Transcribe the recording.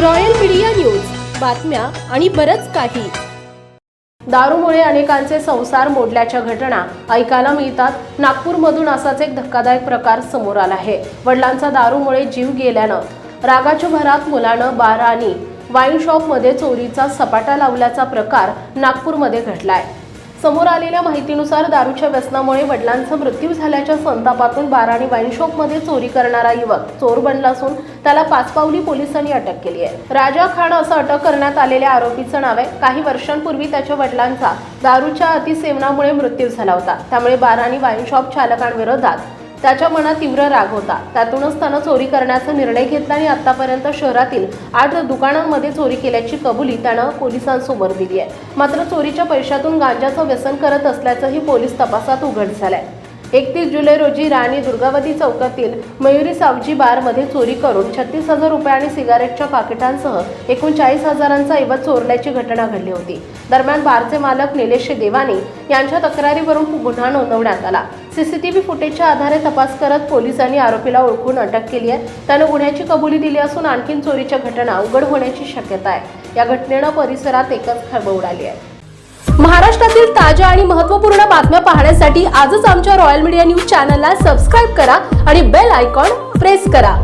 Royal media news. बातम्या आणि बरच काही. दारूमुळे अनेकांचे संसार मोडल्याच्या घटना ऐकायला मिळतात. नागपूरमधून असाच एक धक्कादायक प्रकार समोर आला आहे. वडिलांचा दारूमुळे जीव गेल्यानं रागाच्या भरात मुलानं बार आणि वाईन शॉपमध्ये चोरीचा सपाटा लावल्याचा प्रकार नागपूरमध्ये घडलाय. समोर आलेल्या माहितीनुसार दारूच्या व्यसनामुळे वडिलांचा मृत्यू झाल्याच्या संतापातून बार आणि वाईन शॉपमध्ये चोरी करणारा युवक चोर बनला असून त्याला पाचपावली पोलिसांनी अटक केली आहे. राजा खान असं अटक करण्यात आलेल्या आरोपीचं नाव आहे. काही वर्षांपूर्वी त्याच्या वडिलांचा दारूच्या अतिसेवनामुळे मृत्यू झाला होता. त्यामुळे बार आणि वाईन शॉप चालकांविरोधात त्याच्या मनात तीव्र राग होता. त्यातूनच त्यानं चोरी करण्याचा निर्णय घेतला आणि आतापर्यंत शहरातील आठ दुकानांमध्ये चोरी केल्याची कबुली त्यानं पोलिसांसमोर दिली आहे. मात्र चोरीच्या पैशातून गांजाचं व्यसन करत असल्याचंही पोलीस तपासात उघड झालंय. एकतीस जुलै रोजी राणी दुर्गावती चौकातील मयुरी सावजी बारमध्ये चोरी करून छत्तीस हजार रुपये आणि सिगारेटच्या पाकिटांसह एकूण चाळीस हजारांचा ऐवज चोरल्याची घटना घडली होती. दरम्यान बारचे मालक निलेश देवानी यांच्या तक्रारीवरून गुन्हा नोंदवण्यात आला. सीसीटीव्ही फुटेजच्या आधारे तपास करत पोलिसांनी आरोपीला ओळखून अटक केली आहे. त्यानं गुन्ह्याची कबुली दिली असून आणखीन चोरीच्या घटना उघड होण्याची शक्यता आहे. या घटनेनं परिसरात एकच खळबळ उडाली आहे. महाराष्ट्रातील ताज्या आणि महत्त्वपूर्ण बातम्या पाहण्यासाठी आजच आमच्या रॉयल मीडिया न्यूज चॅनलला सबस्क्राईब करा आणि बेल आयकॉन प्रेस करा.